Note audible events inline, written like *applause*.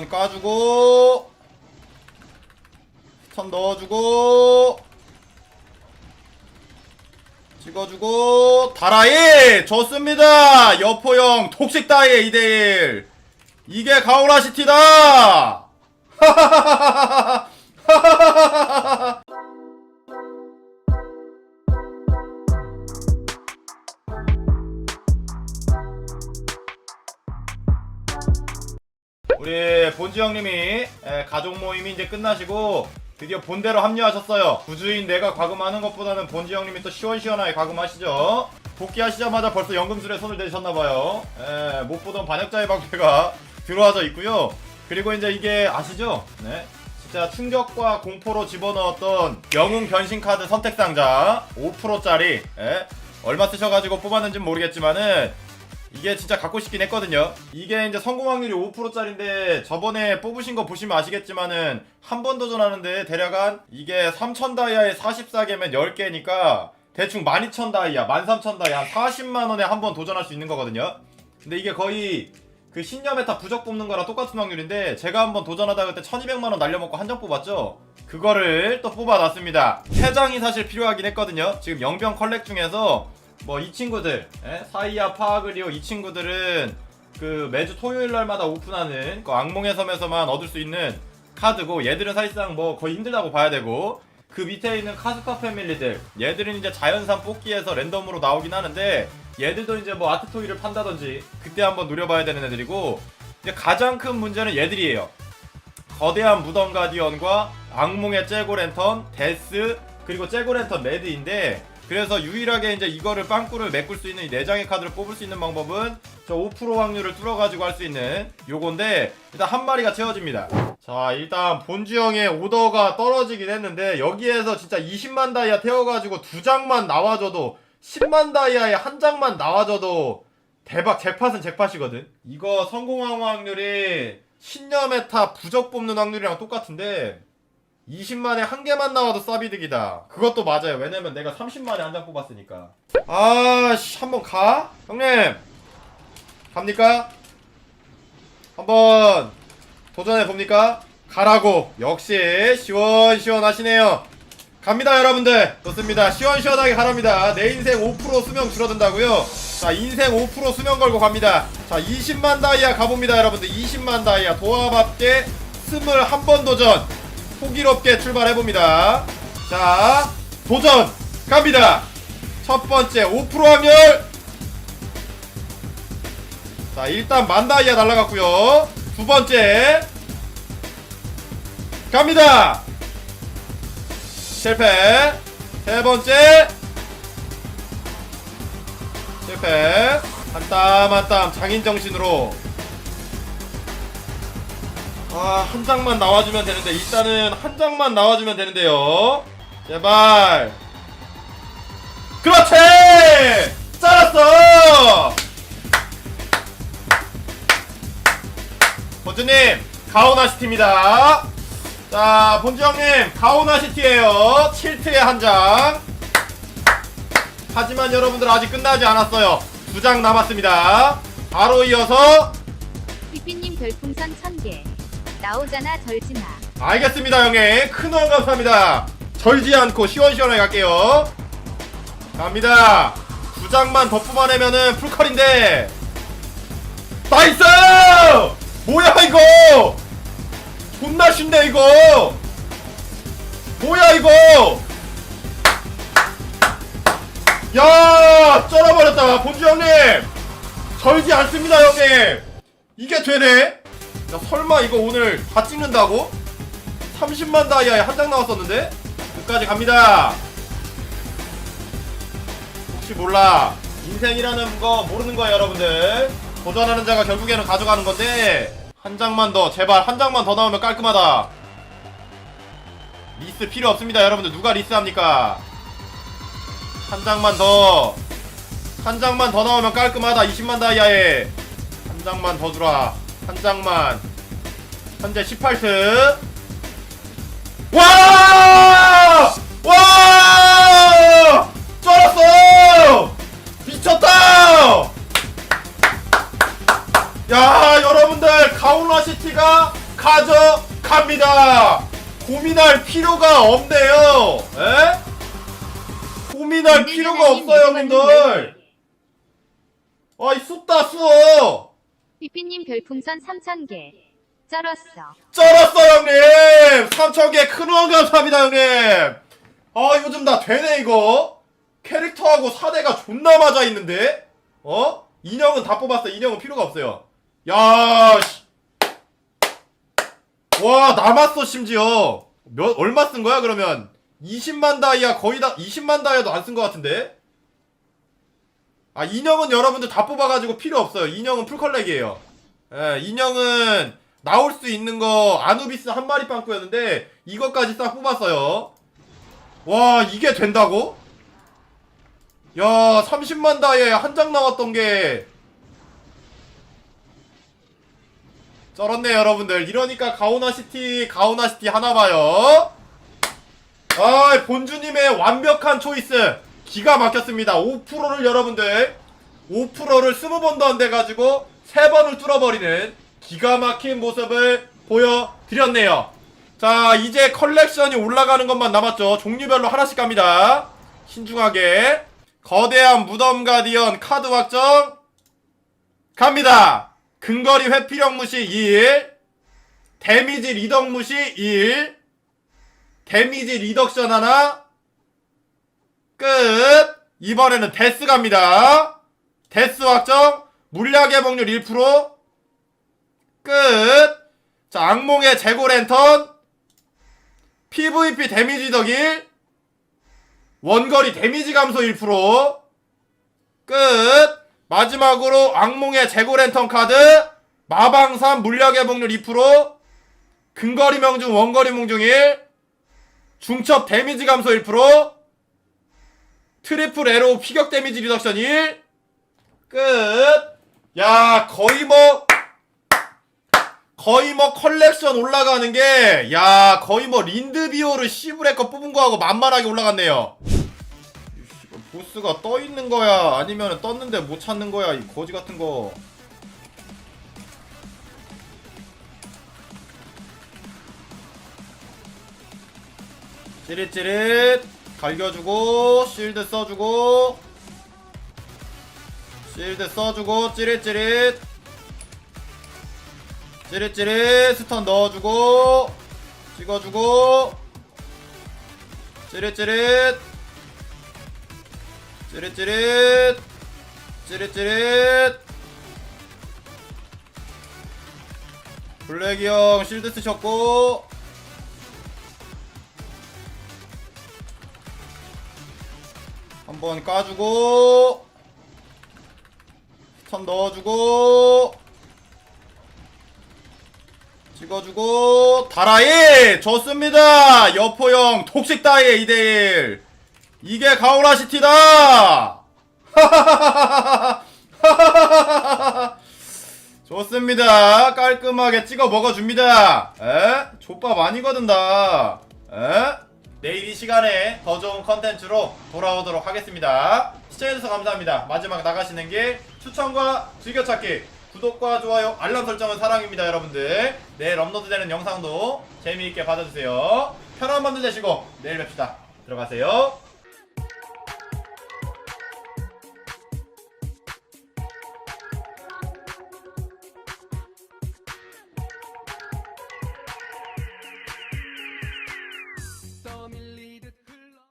한번 까주고 스턴 넣어주고 찍어주고 다라이! 좋습니다! 여포형 독식 다이 2대1 이게 가오라시티다! *laughs* 우리 본지 형님이 에, 가족 모임이 이제 끝나시고 드디어 본대로 합류하셨어요. 구주인 내가 과금하는 것보다는 본지 형님이 또 시원시원하게 과금하시죠. 복귀하시자마자 벌써 연금술에 손을 대셨나봐요. 에, 못 보던 반역자의 방패가 *laughs* 들어와져 있고요. 그리고 이제 이게 아시죠? 네. 진짜 충격과 공포로 집어넣었던 영웅 변신 카드 선택 상자 5%짜리 예? 얼마 쓰셔가지고 뽑았는지는 모르겠지만은 이게 진짜 갖고 싶긴 했거든요. 이게 이제 성공 확률이 5%짜리인데 저번에 뽑으신 거 보시면 아시겠지만은 한 번 도전하는데 대략 한 이게 3,000 다이아에 44개면 10개니까 대충 12,000 다이아, 13,000 다이아 한 40만 원에 한 번 도전할 수 있는 거거든요. 근데 이게 거의 그 신념 메타 부적 뽑는 거랑 똑같은 확률인데 제가 한번 도전하다 그때 1200만 원 날려먹고 한장 뽑았죠. 그거를 또 뽑아놨습니다. 3장이 사실 필요하긴 했거든요. 지금 영병 컬렉 중에서 뭐 이 친구들 예? 사이아 파그리오 이 친구들은 그 매주 토요일 날마다 오픈하는 그 악몽의 섬에서만 얻을 수 있는 카드고 얘들은 사실상 뭐 거의 힘들다고 봐야 되고 그 밑에 있는 카스카 패밀리들 얘들은 이제 자연산 뽑기에서 랜덤으로 나오긴 하는데 얘들도 이제 뭐 아트 토이를 판다든지 그때 한번 노려봐야 되는 애들이고 이제 가장 큰 문제는 얘들이에요. 거대한 무덤 가디언과 악몽의 째고 랜턴, 데스 그리고 째고 랜턴 레드인데 그래서 유일하게 이제 이거를 빵꾸를 메꿀 수 있는 이 4장의 카드를 뽑을 수 있는 방법은 저 5% 확률을 뚫어가지고 할 수 있는 요건데 일단 한 마리가 채워집니다. 자 일단 본주형의 오더가 떨어지긴 했는데 여기에서 진짜 20만 다이아 태워가지고 두 장만 나와줘도 10만 다이아에 한 장만 나와줘도 대박 잭팟은 잭팟이거든. 이거 성공한 확률이 신념에타 부적 뽑는 확률이랑 똑같은데 20만에 한 개만 나와도 싸비득이다. 그것도 맞아요. 왜냐면 내가 30만에 한 장 뽑았으니까. 아 씨 한번 가? 형님 갑니까? 한번 도전해 봅니까? 가라고. 역시 시원시원하시네요. 갑니다 여러분들 좋습니다 시원시원하게 가랍니다 내 인생 5% 수명 줄어든다고요 자 인생 5% 수명 걸고 갑니다 자 20만 다이아 가봅니다 여러분들 20만 다이아 도합 합계 21번 도전 호기롭게 출발해봅니다. 자 도전 갑니다. 첫 번째 5% 확률 자 일단 만 다이아 날라갔고요. 두 번째 갑니다. 실패. 세 번째 실패. 한 땀 한 땀 장인 정신으로 아 한 장만 나와주면 되는데 일단은 한 장만 나와주면 되는데요 제발 그렇지 잘랐어 본주님 가오나시티입니다 자, 본주 형님, 가오나시티에요. 7트에 한 장. 하지만 여러분들 아직 끝나지 않았어요. 두 장 남았습니다. 바로 이어서 삐삐님 별풍선 1000개. 나오잖아 절지마. 알겠습니다, 형님. 큰 후원 감사합니다. 절지 않고 시원시원하게 갈게요. 갑니다. 두 장만 더 뽑아내면은 풀컬인데. 나이스! 뭐야, 이거! 존나 쉽네, 이거! 뭐야, 이거! 야! 쩔어버렸다, 본주 형님! 절지 않습니다, 형님! 이게 되네? 야, 설마 이거 오늘 다 찍는다고? 30만 다이아에 한 장 나왔었는데? 끝까지 갑니다. 혹시 몰라. 인생이라는 거 모르는 거예요, 여러분들. 도전하는 자가 결국에는 가져가는 건데, 한 장만 더, 제발 한 장만 더 나오면 깔끔하다. 리스 필요 없습니다, 여러분들. 누가 리스 합니까? 한 장만 더. 한 장만 더 나오면 깔끔하다. 20만 다이아에. 한 장만 더 주라. 한 장만. 현재 18트. 와! 와! 쩔었어! 미쳤다! 야, 여러분들, 가오나시티가 가져갑니다. 고민할 필요가 없네요. 에? 고민할 필요가 없어요, 형님들. 아이 쑥다 쑥어. 삐삐님 별풍선 3,000개. 쩔었어. 쩔었어 형님! 3천개 큰 후원 감사합니다 형님! 아 요즘 나 되네 이거. 캐릭터하고 사대가 존나 맞아 있는데? 어? 인형은 다 뽑았어. 인형은 필요가 없어요. 야씨. 와 남았어 심지어. 몇 얼마 쓴 거야 그러면? 20만 다이아 거의 다 20만 다이아도 안 쓴 거 같은데 아 인형은 여러분들 다 뽑아가지고 필요 없어요. 인형은 풀컬렉이에요. 예 인형은 나올 수 있는 거 아누비스 한 마리 빵꾸였는데 이것까지 싹 뽑았어요. 와 이게 된다고? 야 30만 다에 한 장 나왔던 게 쩔었네 여러분들. 이러니까 가오나시티 가오나시티 하나 봐요. 아 본주님의 완벽한 초이스 기가 막혔습니다 5%를 여러분들 5%를 20번도 안 돼가지고 3번을 뚫어버리는 기가 막힌 모습을 보여드렸네요. 자, 이제 컬렉션이 올라가는 것만 남았죠. 종류별로 하나씩 갑니다. 신중하게. 거대한 무덤 가디언 카드 확정. 갑니다. 근거리 회피력 무시 1. 데미지 리덕 무시 1. 데미지 리덕션 하나. 끝. 이번에는 데스 갑니다. 데스 확정. 물약 회복률 1%. 끝. 자, 악몽의 재고 랜턴. PVP 데미지 덕일. 원거리 데미지 감소 1%. 끝. 마지막으로 악몽의 재고 랜턴 카드. 마방삼 물약 회복률 2%. 근거리 명중 원거리 명중 1. 중첩 데미지 감소 1%. 트리플 에로 피격 데미지 리덕션 1. 끝. 야, 거의 뭐 거의 뭐 컬렉션 올라가는 게, 야, 거의 뭐 린드비오를 시브레 거 뽑은 거하고 만만하게 올라갔네요. 보스가 떠 있는 거야? 아니면 떴는데 못 찾는 거야? 이 거지 같은 거. 찌릿찌릿 갈겨주고 실드 써주고. 실드 써주고 찌릿찌릿. 찌릿찌릿 스턴 넣어주고 찍어주고. 찌릿찌릿. 찌릿찌릿. 찌릿찌릿. 블랙이 형 실드 쓰셨고 한번 까주고 스턴 넣어주고 찍어주고 다라이! 좋습니다! 여포형 독식 다이 2대1 이게 가오라시티다! *laughs* 좋습니다. 깔끔하게 찍어 먹어줍니다. 에? 족밥 아니거든 다. 에? 내일 이 시간에 더 좋은 컨텐츠로 돌아오도록 하겠습니다. 시청해주셔서 감사합니다. 마지막 나가시는 길 추천과 즐겨찾기 구독과 좋아요 알람 설정은 사랑입니다 여러분들. 내일 업로드되는 영상도 재미있게 봐주세요. 편한 밤도 되시고 내일 뵙시다. 들어가세요